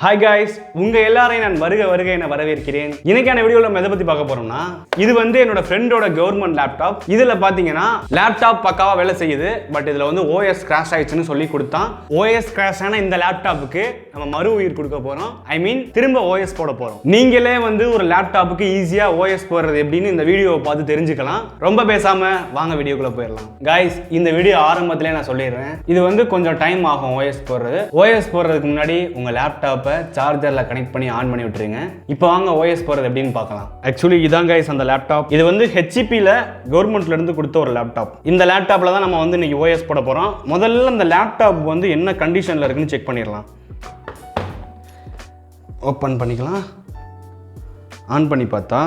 Hi guys உங்கள் எல்லாரையும் நான் வருக வருக என வரவேற்கிறேன். இன்னைக்கான வீடியோவில் நம்ம எதை பற்றி பார்க்க போகிறோம்னா இது வந்து என்னோட ஃப்ரெண்டோட கவர்மெண்ட் லேப்டாப் இதில் பார்த்தீங்கன்னா லேப்டாப் பக்காவாக வேலை செய்யுது பட் இதில் வந்து ஓஎஸ் கிராஷ் ஆயிடுச்சுன்னு சொல்லி கொடுத்தான். ஓஎஸ் கிராஷ் ஆன இந்த லேப்டாப்புக்கு நம்ம மறு உயிர் கொடுக்க போகிறோம் ஐ மீன் திரும்ப ஓஎஸ் போட போகிறோம் நீங்களே வந்து ஒரு லேப்டாப்புக்கு ஈஸியாக ஓஎஸ் போடுறது எப்படின்னு இந்த வீடியோவை பார்த்து தெரிஞ்சுக்கலாம். ரொம்ப பேசாமல் வாங்க வீடியோக்குள்ளே போயிடலாம். காய்ஸ் இந்த வீடியோ ஆரம்பத்திலே நான் சொல்லிடுறேன். இது வந்து கொஞ்சம் டைம் ஆகும் ஓஎஸ் போடுறது. ஓஎஸ் போடுறதுக்கு முன்னாடி உங்கள் லேப்டாப் லேப்டாப்பை சார்ஜரில் கனெக்ட் பண்ணி ஆன் பண்ணி விட்டுருங்க. இப்போ வாங்க ஓஎஸ் போடுறது எப்படின்னு பார்க்கலாம். ஆக்சுவலி இதான் கைஸ் அந்த லேப்டாப் இது வந்து ஹெச்இபியில் கவர்மெண்ட்லேருந்து கொடுத்த ஒரு லேப்டாப் இந்த லேப்டாப்பில் தான் நம்ம வந்து இன்றைக்கி ஓஎஸ் போட போகிறோம் முதல்ல இந்த லேப்டாப் வந்து என்ன கண்டிஷனில் இருக்குன்னு செக் பண்ணிடலாம். ஓப்பன் பண்ணிக்கலாம். ஆன் பண்ணி பார்த்தா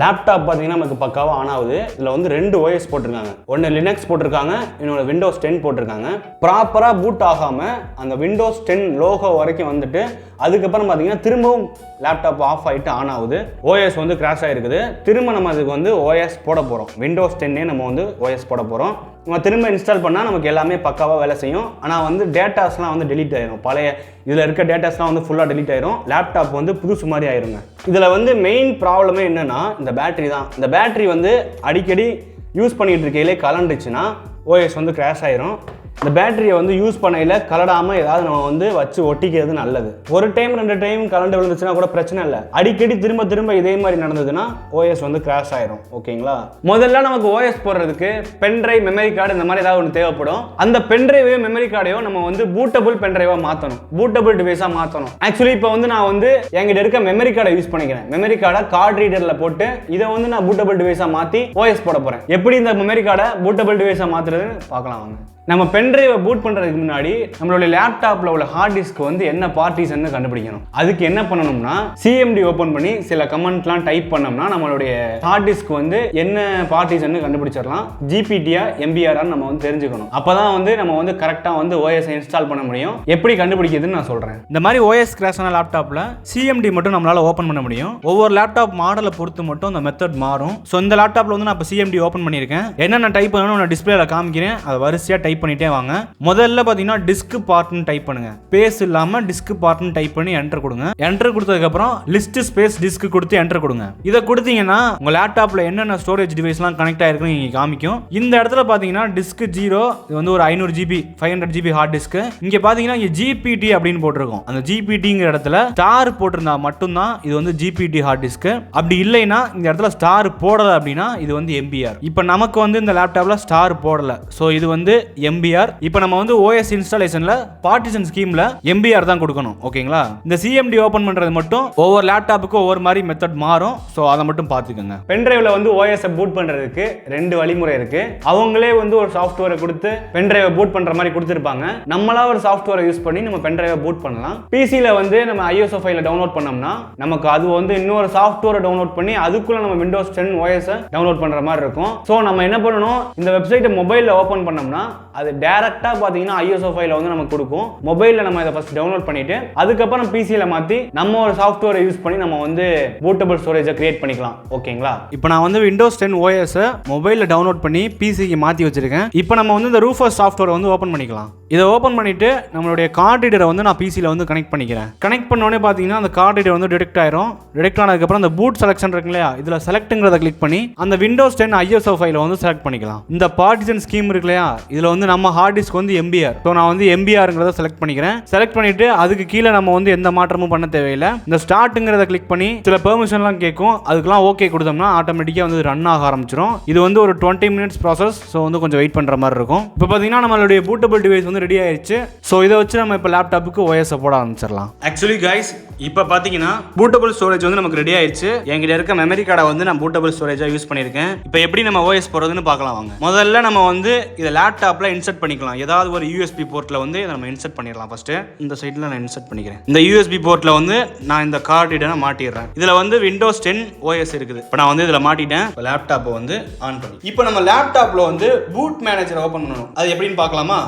லேப்டாப் பார்த்தீங்கன்னா நமக்கு பக்காவாக ஆன் ஆகுது. இதில் வந்து ரெண்டு ஓஎஸ் போட்டிருக்காங்க. ஒன்று லினக்ஸ் போட்டிருக்காங்க இன்னொன்று விண்டோஸ் டென் போட்டிருக்காங்க. ப்ராப்பராக பூட் ஆகாமல் அந்த விண்டோஸ் டென் லோகோ வரைக்கும் வந்துட்டு அதுக்கப்புறம் பார்த்தீங்கன்னா திரும்பவும் லேப்டாப் ஆஃப் ஆகிட்டு ஆன் ஆகுது. ஓஎஸ் வந்து கிராஷ் ஆகிருக்குது திரும்ப நம்ம அதுக்கு வந்து ஓஎஸ் போட போகிறோம் விண்டோஸ் டென்னே நம்ம வந்து ஓஎஸ் போட போகிறோம் நம்ம திரும்ப இன்ஸ்டால் பண்ணால் நமக்கு எல்லாமே பக்காவாக வேலை செய்யும். ஆனால் வந்து டேட்டாஸ்லாம் வந்து டெலீட் ஆயிரும். பழைய இதில் இருக்க டேட்டாஸ்லாம் வந்து ஃபுல்லாக டெலீட் ஆயிரும். லேப்டாப் வந்து புதுசு மாதிரி ஆயிருங்க. இதில் வந்து மெயின் ப்ராப்ளமே என்னென்னா இந்த பேட்டரி தான். இந்த பேட்டரி வந்து அடிக்கடி யூஸ் பண்ணிகிட்டு இருக்கையிலே கலண்டுச்சுன்னா ஓஎஸ் வந்து கிராஷ் ஆயிரும். இந்த பேட்டரியை வந்து யூஸ் பண்ணையில் கலடாமல் ஏதாவது நம்ம வந்து வச்சு ஒட்டிக்கிறது நல்லது. ஒரு டைம் ரெண்டு டைம் கலண்டு விழுந்துச்சுன்னா கூட பிரச்சனை இல்லை. அடிக்கடி திரும்ப திரும்ப இதே மாதிரி நடந்ததுன்னா ஓஎஸ் வந்து கிராஷ் ஆயிரும். ஓகேங்களா? முதல்ல நமக்கு ஓஎஸ் போடுறதுக்கு பென்ட்ரைவ் மெமரி கார்டு இந்த மாதிரி ஏதாவது ஒன்று தேவைப்படும். அந்த பென்ட்ரைவையோ மெமரி கார்டையோ நம்ம வந்து பூட்டபிள் பென்ட்ரைவாக மாற்றணும் பூட்டபுள் டிவைஸாக மாற்றணும் ஆக்சுவலி இப்போ வந்து நான் வந்து என்கிட்ட இருக்க மெமரி கார்டை யூஸ் பண்ணிக்கிறேன். மெமரி கார்டை கார்டு ரீடரில் போட்டு இதை வந்து நான் பூட்டபிள் டிவைஸாக மாற்றி ஓஎஸ் போட போகிறேன் எப்படி இந்த மெமரி கார்டை பூட்டபிள் டிவைஸாக மாற்றுறதுன்னு பார்க்கலாம் வாங்க. நம்ம பென்ட்ரைவை பூட் பண்ணுறதுக்கு முன்னாடி நம்மளுடைய லேப்டாப்பில் உள்ள ஹார்ட் டிஸ்க் வந்து என்ன பார்ட்டிஸ்ன்னு கண்டுபிடிக்கணும். அதுக்கு என்ன பண்ணணும்னா சிஎம்டி ஓப்பன் பண்ணி சில கமெண்ட்லாம் டைப் பண்ணோம்னா நம்மளுடைய ஹார்ட் டிஸ்க் வந்து என்ன பார்ட்டிஸ்ன்னு கண்டுபிடிச்சிடலாம். ஜிபிடியா எம்பிஆர்ஆர் நம்ம வந்து தெரிஞ்சுக்கணும். அப்போ தான் வந்து நம்ம வந்து கரெக்டாக வந்து ஓஎஸ் இன்ஸ்டால் பண்ண முடியும். எப்படி கண்டுபிடிக்கிறதுன்னு நான் சொல்கிறேன் இந்த மாதிரி ஓஎஸ் கிராஷ் ஆன லேப்டாப்பில் சிஎம்டி மட்டும் நம்மளால் ஓப்பன் பண்ண முடியும். ஒவ்வொரு லேப்டாப் மாடலை பொறுத்து மட்டும் அந்த மெத்தட் மாறும். ஸோ இந்த லேப்டாப்பில் வந்து நான் இப்போ சிஎம்டி ஓப்பன் பண்ணியிருக்கேன். என்னென்ன டைப் பண்ணணும் நான் டிஸ்பிளேல காமிக்கிறேன். அதை வரிசையாக டைப் பண்ணிட்டே வாங்க. முதல்ல பார்த்தீங்கன்னா டிஸ்க் பார்ட்னு டைப் பண்ணுங்க. ஸ்பேஸ் இல்லாமல் டிஸ்க் பார்ட்னு டைப் பண்ணி என்டர் கொடுங்க. என்டர் கொடுத்ததுக்கப்புறம் லிஸ்ட் ஸ்பேஸ் டிஸ்க் கொடுத்து என்டர் கொடுங்க. இதை கொடுத்தீங்கன்னா உங்கள் லேப்டாப்பில் என்னென்ன ஸ்டோரேஜ் டிவைஸ்லாம் கனெக்ட் ஆயிருக்குன்னு நீங்கள் காமிக்கும். இந்த இடத்துல பார்த்தீங்கன்னா டிஸ்க் ஜீரோ இது வந்து ஒரு ஐநூறு GB five hundred GB hard disk இங்கே பார்த்தீங்கன்னா இங்கே ஜிபிடி அப்படின்னு போட்டிருக்கும். அந்த ஜிபிடிங்கிற இடத்துல ஸ்டார் போட்டிருந்தா மட்டும்தான் இது வந்து ஜிபிடி ஹார்ட் டிஸ்க் அப்படி இல்லைன்னா இந்த இடத்துல ஸ்டார் போடலை அப்படின்னா இது வந்து எம்பிஆர் இப்போ நமக்கு வந்து இந்த லேப்டாப்பில் ஸ்டார் போடலை. ஸோ இது வந்து எம்பிஆர் இப்போ நம்ம வந்து ஓஎஸ் இன்ஸ்டாலேஷனில் பார்ட்டிஷன் ஸ்கீமில் எம்பிஆர் தான் கொடுக்கணும் ஓகேங்களா? இந்த சிஎம்டி ஓப்பன் பண்ணுறது மட்டும் ஒவ்வொரு லேப்டாப்புக்கும் ஒவ்வொரு மாதிரி மெத்தட் மாறும். ஸோ அதை மட்டும் பார்த்துக்கோங்க. பென்ட்ரைவ்ல வந்து ஓஎஸ் பூட் பண்றதுக்கு ரெண்டு வழிமுறை இருக்கு. அவங்களே வந்து ஒரு சாஃப்ட்வேரை கொடுத்து பென்ட்ரைவை பூட் பண்ற மாதிரி கொடுத்துருப்பாங்க. நம்மளா ஒரு சாஃப்ட்வேரை யூஸ் பண்ணி நம்ம பென்ட்ரைவை பூட் பண்ணலாம். பிசியில் வந்து நம்ம ஐஎஸ்ஓ ஃபைல டவுன்லோட் பண்ணோம்னா நமக்கு அது வந்து இன்னொரு சாஃப்ட்வேரை டவுன்லோட் பண்ணி அதுக்குள்ள நம்ம விண்டோஸ் டென் ஓஎஸ் டவுன்லோட் பண்ற மாதிரி இருக்கும். ஸோ நம்ம என்ன பண்ணணும்? இந்த வெப்சைட்டை மொபைலில் ஓப்பன் பண்ணோம்னா அது டேரெக்டாக பார்த்தீங்கன்னா ஐஎஸ்ஓ ஃபைல வந்து நமக்கு கொடுக்கும். மொபைலில் நம்ம இதை ஃபர்ஸ்ட் டவுன்லோட் பண்ணிட்டு அதுக்கப்புறம் பிசியில் மாற்றி நம்ம ஒரு சாஃப்ட்வேரை யூஸ் பண்ணி நம்ம வந்து பூட்டபிள் ஸ்டோரேஜை கிரியேட் பண்ணிக்கலாம். ஓகேங்களா? இப்போ நான் வந்து விண்டோஸ் டென் ஓஎஸை மொபைலில் டவுன்லோட் பண்ணி பிசிக்கு மாற்றி வச்சிருக்கேன். இப்போ நம்ம வந்து இந்த ரூஃபர் சாஃப்ட்வேரை வந்து ஓப்பன் பண்ணிக்கலாம். இதை ஓப்பன் பண்ணிட்டு நம்மளுடைய கார்ட் ரீடரை வந்து நான் பிசியில் வந்து கனெக்ட் பண்ணிக்கிறேன். கனெக்ட் பண்ணோடனே பார்த்தீங்கன்னா அந்த கார்ட் ரீடர் வந்து டிடெக்ட் ஆயிரும். டிடெக்ட் ஆனதுக்கப்புறம் அந்த பூட் செலக்ஷன் இருக்கு இல்லையா இதில் செலக்ட்டுங்கிறத கிளிக் பண்ணி அந்த விண்டோஸ் டென் ஐஎஸ்ஓ ஃபைல வந்து செலக்ட் பண்ணிக்கலாம். இந்த பார்ட்டிசன் ஸ்கீம் இருக்கு இல்லையா இதில் வந்து நம்ம ஹார்ட் டிஸ்க் வந்து எம்பிஆர் ஸோ நான் வந்து எம்பிஆருங்கிறத செலக்ட் பண்ணிக்கிறேன். செலக்ட் பண்ணிட்டு அதுக்கு கீழே நம்ம வந்து எந்த மாற்றமும் பண்ண தேவையில்லை. இந்த ஸ்டார்ட்டுங்கிறத கிளிக் பண்ணி சில பெர்மிஷன்லாம் கேட்கும். அதுக்கெல்லாம் ஓகே கொடுத்தோம்னா ஆட்டோமேட்டிக்காக வந்து ரன் ஆக ஆரம்பிச்சிடும் இது வந்து ஒரு டுவெண்ட்டி மினிட்ஸ் ப்ராசஸ் ஸோ வந்து கொஞ்சம் வெயிட் பண்ணுற மாதிரி இருக்கும். இப்போ பார்த்தீங்கன்னா நம்மளுடைய பூட்டபிள் டிவைஸ் வந்து ரெடி ஆயிடுச்சு ஸோ இதை வச்சு நம்ம இப்போ லேப்டாப்புக்கு ஓஎஸ் போட ஆரம்பிச்சிடலாம். ஆக்சுவலி கைஸ் இப்போ பார்த்தீங்கன்னா பூட்டபிள் ஸ்டோரேஜ் வந்து நமக்கு ரெடி ஆயிடுச்சு என்கிட்ட இருக்க மெமரி கார்டை வந்து நான் பூட்டபிள் ஸ்டோரேஜாக யூஸ் பண்ணியிருக்கேன். இப்போ எப்படி நம்ம ஓஎஸ் போடுறதுன்னு பார்க்கலாம் வாங்க. முதல்ல நம்ம வந்து இதை லேப்டாப்பில் இன்சர்ட் பண்ணிக்கலாம். ஏதாவது ஒரு யூஎஸ்பி போர்ட்டில் வந்து இதை நம்ம இன்சர்ட் பண்ணிடலாம் ஃபஸ்ட்டு இந்த சைடில் நான் இன்சர்ட் பண்ணிக்கிறேன். இந்த யூஎஸ்பி போர்ட்டில் வந்து நான் இந்த கார்டு நான் மாட்டிடுறேன். இதில் வந்து விண்டோஸ் டென் ஓஎஸ் இருக்குது. இப்போ நான் வந்து இதில் மாட்டிட்டேன். இப்போ லேப்டாப்பை வந்து ஆன் பண்ணி இப்போ நம்ம லேப்டாப்பில் வந்து பூட் மேனேஜரை ஓப்பன் பண்ணணும். அது எப்படின்னு பார்க்கலாமா?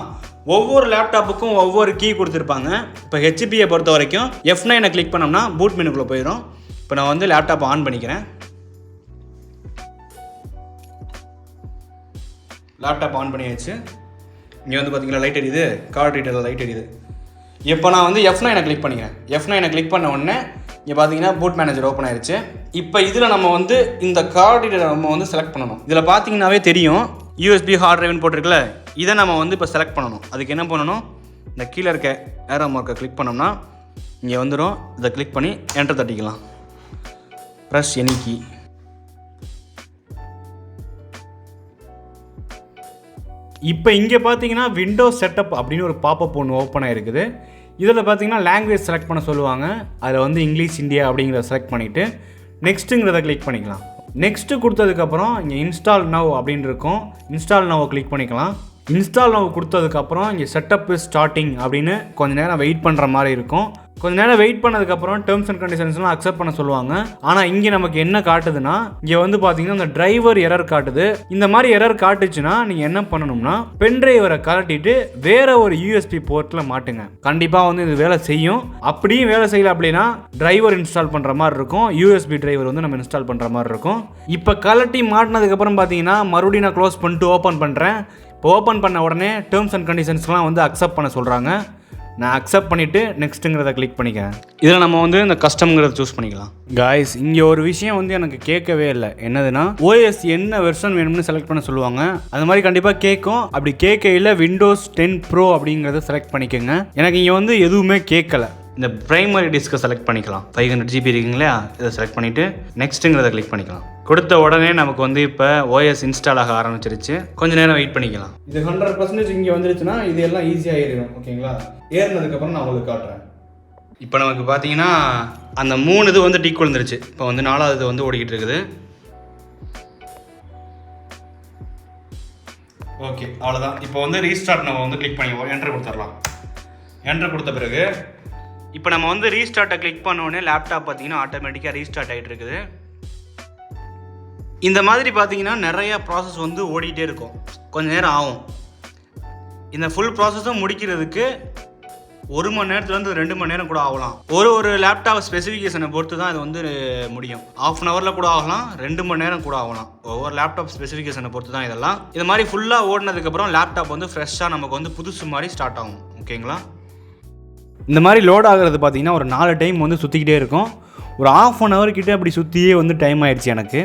ஒவ்வொரு லேப்டாப்புக்கும் ஒவ்வொரு கீ கொடுத்துருப்பாங்க. இப்போ ஹெச்பியை பொறுத்த வரைக்கும் எஃப் நைனை கிளிக் பண்ணோம்னா பூட் மெனுக்குள்ளே போயிடும் இப்போ நான் வந்து லேப்டாப் ஆன் பண்ணிக்கிறேன். லேப்டாப் ஆன் பண்ணியாச்சு. இங்கே வந்து பார்த்தீங்களா லைட் எரியுது. கார்டு ரீடரில் லைட் எரியுது. இப்போ நான் வந்து எஃப் நைனை கிளிக் பண்ணிக்கிறேன். எஃப் நைனை கிளிக் பண்ண உடனே இங்கே பார்த்தீங்கன்னா பூட் மேனேஜர் ஓப்பன் ஆயிடுச்சு இப்போ இதில் நம்ம வந்து இந்த கார்டு ரீட்டரை நம்ம வந்து செலக்ட் பண்ணணும். இதில் பார்த்தீங்கன்னாவே தெரியும். யூஎஸ்பி ஹார்ட் டிரைவ்னு போட்டிருக்குல்ல இதை நம்ம வந்து இப்போ செலக்ட் பண்ணணும். அதுக்கு என்ன பண்ணணும்? இந்த கீழே இருக்க ஏரோ மார்க்கை கிளிக் பண்ணோம்னா இங்கே வந்துடும் இதை கிளிக் பண்ணி என்டர் தட்டிக்கலாம். ப்ரெஸ் எனி கீ இப்போ இங்கே பார்த்தீங்கன்னா விண்டோஸ் செட்டப் அப்படின்னு ஒரு பாப்பப் ஒன்று ஓப்பன் ஆகிருக்குது இதில் பார்த்தீங்கன்னா லாங்குவேஜ் செலக்ட் பண்ண சொல்லுவாங்க. அதில் வந்து இங்கிலீஷ் இந்தியா அப்படிங்கிறத செலக்ட் பண்ணிவிட்டு நெக்ஸ்ட்டுங்கிறத கிளிக் பண்ணிக்கலாம். நெக்ஸ்ட்டு கொடுத்ததுக்கப்புறம் இங்கே இன்ஸ்டால் நவ் அப்படின்னு இருக்கும். இன்ஸ்டால் நவ் கிளிக் பண்ணிக்கலாம். இன்ஸ்டால் நம்ம கொடுத்ததுக்கப்புறம் இங்கே செட்டப் ஸ்டார்டிங் அப்படின்னு கொஞ்ச நேரம் வெயிட் பண்ணுற மாதிரி இருக்கும். கொஞ்ச நேரம் வெயிட் பண்ணதுக்கப்புறம் டேர்ம்ஸ் அண்ட் கண்டிஷன்ஸ்லாம் அக்செப்ட் பண்ண சொல்லுவாங்க. ஆனால் இங்கே நமக்கு என்ன காட்டுதுன்னா இங்கே வந்து பார்த்தீங்கன்னா அந்த டிரைவர் எரர் காட்டுது. இந்த மாதிரி எரர் காட்டுச்சுன்னா நீங்கள் என்ன பண்ணணும்னா பென் டிரைவரை கலட்டிட்டு வேற ஒரு யூஎஸ்பி போர்ட்டில் மாட்டுங்க. கண்டிப்பாக வந்து இது வேலை செய்யும். அப்படியும் வேலை செய்யல அப்படின்னா டிரைவர் இன்ஸ்டால் பண்ணுற மாதிரி இருக்கும். யூஎஸ்பி டிரைவர் வந்து நம்ம இன்ஸ்டால் பண்ணுற மாதிரி இருக்கும். இப்போ கலட்டி மாட்டினதுக்கப்புறம் பார்த்தீங்கன்னா மறுபடியும் நான் க்ளோஸ் பண்ணிட்டு ஓப்பன் பண்ணுறேன் இப்போ ஓப்பன் பண்ண உடனே டேர்ம்ஸ் அண்ட் கண்டிஷன்ஸ்லாம் வந்து அக்செப்ட் பண்ண சொல்கிறாங்க நான் அக்செப்ட் பண்ணிவிட்டு நெக்ஸ்ட்டுங்கிறத கிளிக் பண்ணிக்கிறேன். இதில் நம்ம வந்து இந்த கஸ்டம்ங்கிறத சூஸ் பண்ணிக்கலாம். காய்ஸ் இங்கே ஒரு விஷயம் வந்து எனக்கு கேட்கவே இல்லை. என்னதுன்னா ஓஎஸ் என்ன வெர்ஷன் வேணும்னு செலக்ட் பண்ண சொல்லுவாங்க. அது மாதிரி கண்டிப்பாக கேட்கும். அப்படி கேட்கையில் விண்டோஸ் டென் ப்ரோ அப்படிங்கிறத செலக்ட் பண்ணிக்கோங்க. எனக்கு இங்கே வந்து எதுவுமே கேட்கல. இந்த பிரைமரி டிஸ்க்கை செலக்ட் பண்ணிக்கலாம். ஃபைவ் ஹண்ட்ரட் ஜிபி இருக்குங்களா? இதை செலக்ட் பண்ணிவிட்டு நெக்ஸ்ட்டுங்கிறத கிளிக் பண்ணிக்கலாம். கொடுத்த உடனே நமக்கு வந்து இப்போ ஓஎஸ் இன்ஸ்டால் ஆக ஆரம்பிச்சிருச்சு. கொஞ்ச நேரம் வெயிட் பண்ணிக்கலாம். இது ஹண்ட்ரட் பர்சன்டேஜ் இங்கே வந்துருச்சுன்னா இது எல்லாம் ஈஸியாக ஏறிடும் ஓகேங்களா ஏறினதுக்கப்புறம் நான் உங்களுக்கு காட்டுறேன். இப்போ நமக்கு பார்த்தீங்கன்னா அந்த மூணு இது வந்து டீக் விழுந்துருச்சு இப்போ வந்து நாலாவது வந்து ஓடிக்கிட்டு இருக்குது. ஓகே அவ்வளோதான் இப்போ வந்து ரீஸ்டார்ட் நம்ம வந்து கிளிக் பண்ணி என்ட்ரு கொடுத்துடலாம். என்ட்ரு கொடுத்த பிறகு இப்போ நம்ம வந்து ரீஸ்டார்ட்டை கிளிக் பண்ண உடனே லேப்டாப் பார்த்தீங்கன்னா ஆட்டோமேட்டிக்காக ரீஸ்டார்ட் ஆகிட்டு இருக்குது. இந்த மாதிரி பார்த்தீங்கன்னா நிறைய ப்ராசஸ் வந்து ஓடிட்டே இருக்கும். கொஞ்ச நேரம் ஆகும். இந்த ஃபுல் ப்ராசஸும் முடிக்கிறதுக்கு ஒரு மணி நேரத்துலேருந்து ரெண்டு மணி நேரம் கூட ஆகலாம். ஒரு ஒரு லேப்டாப் ஸ்பெசிஃபிகேஷனை பொறுத்து தான் இது வந்து முடியும். ஆஃப் அன் ஹவரில் கூட ஆகலாம் ரெண்டு மணி நேரம் கூட ஆகலாம். ஒவ்வொரு லேப்டாப் ஸ்பெசிஃபிகேஷனை பொறுத்து தான் இதெல்லாம். இது மாதிரி ஃபுல்லாக ஓடினதுக்கப்புறம் லேப்டாப் வந்து ஃப்ரெஷ்ஷாக நமக்கு வந்து புதுசு மாதிரி ஸ்டார்ட் ஆகும். ஓகேங்களா இந்த மாதிரி லோட் ஆகிறது பார்த்தீங்கன்னா ஒரு நாலு டைம் வந்து சுற்றிக்கிட்டே இருக்கும். ஒரு ஆஃப் அன் ஹவர் கிட்டே அப்படி சுற்றியே வந்து டைம் ஆயிடுச்சு எனக்கு.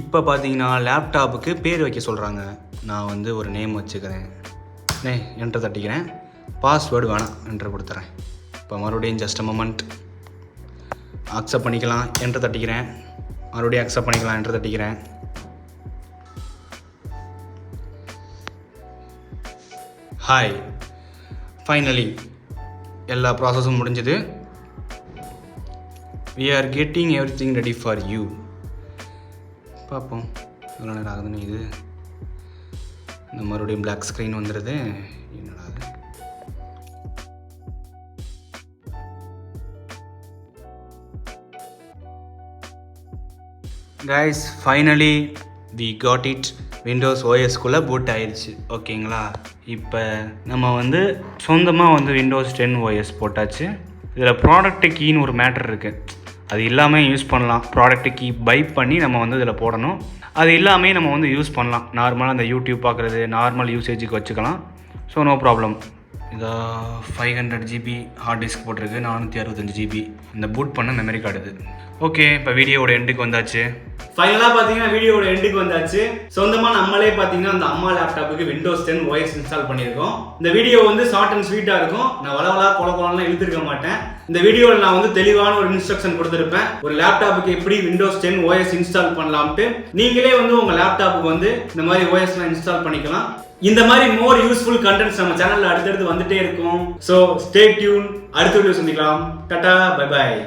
இப்போ பார்த்தீங்கன்னா லேப்டாப்புக்கு பேர் வைக்க சொல்கிறாங்க நான் வந்து ஒரு நேம் வச்சுக்கிறேன். நே என்ட்ரு தட்டிக்கிறேன். பாஸ்வேர்டு வேணாம் என்ட்ரு கொடுத்துறேன். இப்போ மறுபடியும் ஜஸ்ட் மொமெண்ட் அக்செப்ட் பண்ணிக்கலாம் என்ட்ரு தட்டிக்கிறேன். மறுபடியும் அக்செப்ட் பண்ணிக்கலாம் என்ட்ரு தட்டிக்கிறேன். ஹாய் ஃபைனலி எல்லா ப்ராசஸும் முடிஞ்சது. We are getting everything ready for you பார்ப்போம். எவ்வளோ நேரம் ஆகுதுன்னு இது? இந்த மறுபடியும் பிளாக் ஸ்க்ரீன் வந்துடுது என்னடா guys finally we got it Windows ஓஎஸ்குள்ளே boot ஆயிடுச்சு ஓகேங்களா? இப்போ நம்ம வந்து சொந்தமாக வந்து விண்டோஸ் டென் ஓஎஸ் போட்டாச்சு. இதில் ப்ராடக்ட் கீன்னு ஒரு மேட்டர் இருக்குது அது இல்லாமல் யூஸ் பண்ணலாம். ப்ராடக்ட் கீ பை பண்ணி நம்ம வந்து இதில் போடணும். அது இல்லாமல் நம்ம வந்து யூஸ் பண்ணலாம். நார்மலாக அந்த யூடியூப் பார்க்குறது நார்மல் யூசேஜுக்கு வச்சுக்கலாம். ஸோ நோ ப்ராப்ளம் இதோ five hundred GB hard disk போட்டிருக்கு. நானூற்றி அறுபத்தஞ்சு ஜிபி இந்த பூட் பண்ண மெமரி கார்டு இது. ஓகே இப்போ வீடியோவோட எண்டுக்கு வந்தாச்சு. ஃபைனலாக பார்த்தீங்கன்னா வீடியோட எண்டுக்கு வந்தாச்சு. சொந்தமாக நம்மளே பார்த்தீங்கன்னா அந்த அம்மா லேப்டாப்புக்கு விண்டோஸ் டென் ஒயர்ஸ் இன்ஸ்டால் பண்ணியிருக்கோம். இந்த வீடியோ வந்து ஷார்ட் அண்ட் ஸ்வீட்டாக இருக்கும். நான் வளவலா கொல கொலலாம் இழுத்துருக்க மாட்டேன். இந்த வீடியோவில் நான் வந்து தெளிவான ஒரு இன்ஸ்ட்ரக்ஷன் கொடுத்துருப்பேன். ஒரு லேப்டாப்புக்கு எப்படி விண்டோஸ் டென் ஓஎஸ் இன்ஸ்டால் பண்ணலாம்ட்டு. நீங்களே வந்து உங்கள் லேப்டாப்புக்கு வந்து இந்த மாதிரி ஓஎஸ்லாம் இன்ஸ்டால் பண்ணிக்கலாம். இந்த மாதிரி மோர் யூஸ்ஃபுல் கண்டென்ட்ஸ் நம்ம சேனலில் அடுத்தடுத்து வந்துட்டே இருக்கும். ஸோ ஸ்டே டியூன் அடுத்த வீடியோ சந்திக்கலாம். Tata bye bye